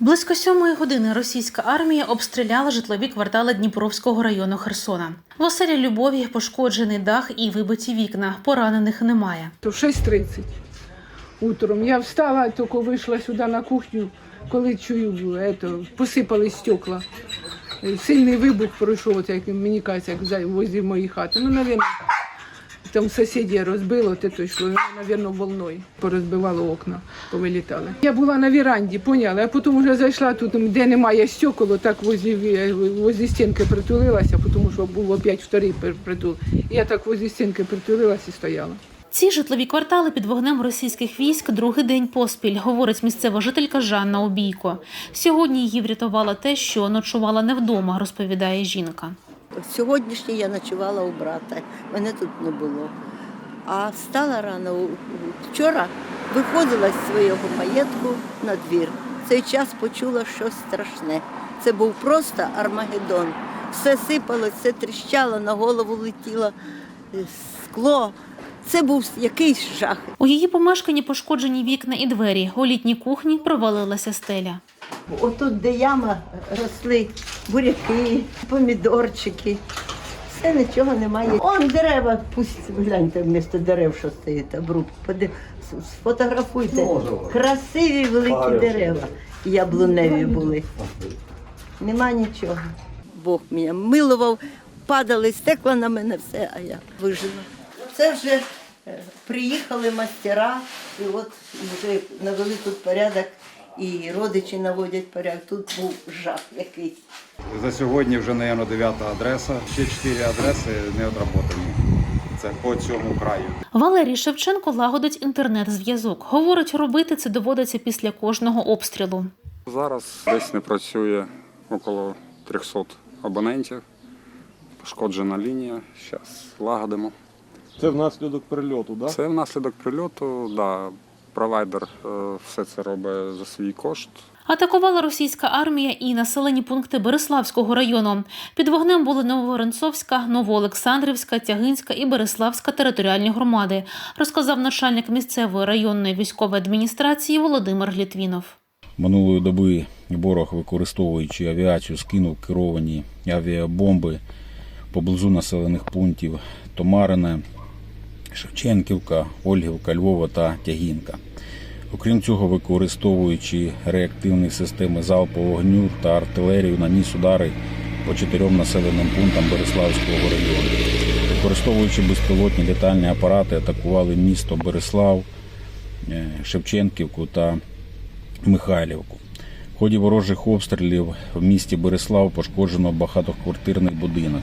Близько сьомої години російська армія обстріляла житлові квартали Дніпровського району Херсона. В оселі Любові пошкоджений дах і вибиті вікна. Поранених немає. То в 6.30 утром. Я встала, тільки вийшла сюди на кухню, коли чую, ето, посипали стекла. Сильний вибух пройшов, як мені кажеться, як возле моєї хати. Ну, мабуть, там сусідів розбило, те то йшло, воно, мабуть, волною порозбивало окна, повилітали. Я була на віранді, поняла, а потім вже зайшла тут, де немає стекол, так возле, ві- возле стінки притулилася, тому що був опять вторий притул. Я так возле стінки притулилася і стояла. Ці житлові квартали під вогнем російських військ другий день поспіль, говорить місцева жителька Жанна Обійко. Сьогодні її врятувало те, що ночувала не вдома, розповідає жінка. Сьогоднішній я ночувала у брата, мене тут не було. А встала рано вчора, виходила з свого маєтку на двір. Цей час почула щось страшне. Це був просто Армагеддон. Все сипалось, все тріщало, на голову летіло е, скло. Це був якийсь жах. У її помешканні пошкоджені вікна і двері. У літній кухні провалилася стеля. Отут, де яма, росли буряки, помідорчики. Все нічого немає. Он дерева, пусть гляньте вмісто дерев, що стоїть, обруб. Поди- Сфотографуйте. Красиві великі дерева. Яблуневі були. Нема нічого. Бог мене милував, падали стекла на мене, все, а я вижила. Це вже е, приїхали мастера, і от вже навели тут порядок, і родичі наводять порядок. Тут був жах якийсь. За сьогодні вже, мабуть, дев'ята адреса. Ще чотири адреси не отработані. Це по цьому краю. Валерій Шевченко лагодить інтернет-зв'язок. Говорить, робити це доводиться після кожного обстрілу. Зараз десь не працює около 300 абонентів. Пошкоджена лінія. Зараз лагодимо. Це внаслідок прильоту, так? Да? Це внаслідок прильоту. Да, провайдер е, все це робить за свій кошт. Атакувала російська армія і населені пункти Береславського району. Під вогнем були Новоронцовська, Новоолександрівська, Тягинська і Береславська територіальні громади, розказав начальник місцевої районної військової адміністрації Володимир Глітвінов. Минулої доби ворог, використовуючи авіацію, скинув керовані авіабомби поблизу населених пунктів Томарине, Шевченківка, Ольгівка, Львова та Тягінка. Окрім цього, використовуючи реактивні системи залпового вогню та артилерію, наніс удари по чотирьом населеним пунктам Береславського району. Використовуючи безпілотні літальні апарати, атакували місто Береслав, е, Шевченківку та Михайлівку. В ході ворожих обстрілів в місті Береслав пошкоджено багатоквартирний будинок.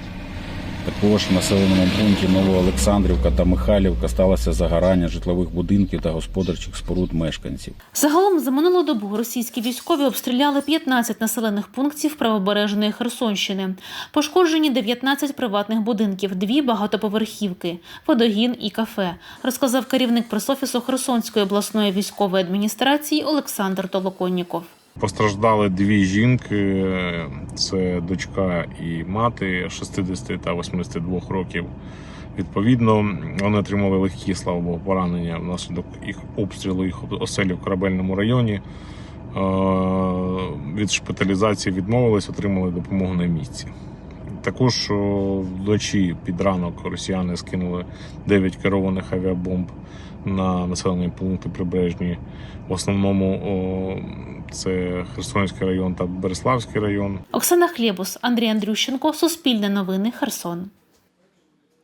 Також в населеному пункті Новоолександрівка та Михайлівка сталося загорання житлових будинків та господарчих споруд мешканців. Загалом за минулу добу російські військові обстріляли 15 населених пунктів правобережної Херсонщини. Пошкоджені 19 приватних будинків, дві багатоповерхівки, водогін і кафе, розказав керівник пресофісу Херсонської обласної військової адміністрації Олександр Толоконніков. Постраждали дві жінки: це дочка і мати 60 та 82 років. Відповідно, вони отримали легкі, слава Богу, поранення внаслідок їх обстрілу їх оселі в корабельному районі. Е, Від шпиталізації відмовились, отримали допомогу на місці. Також вночі під ранок росіяни скинули 9 керованих авіабомб на населені пункти прибережні. В основному це Херсонський район та Береславський район. Оксана Хлєбус, Андрій Андрющенко, Суспільне новини, Херсон.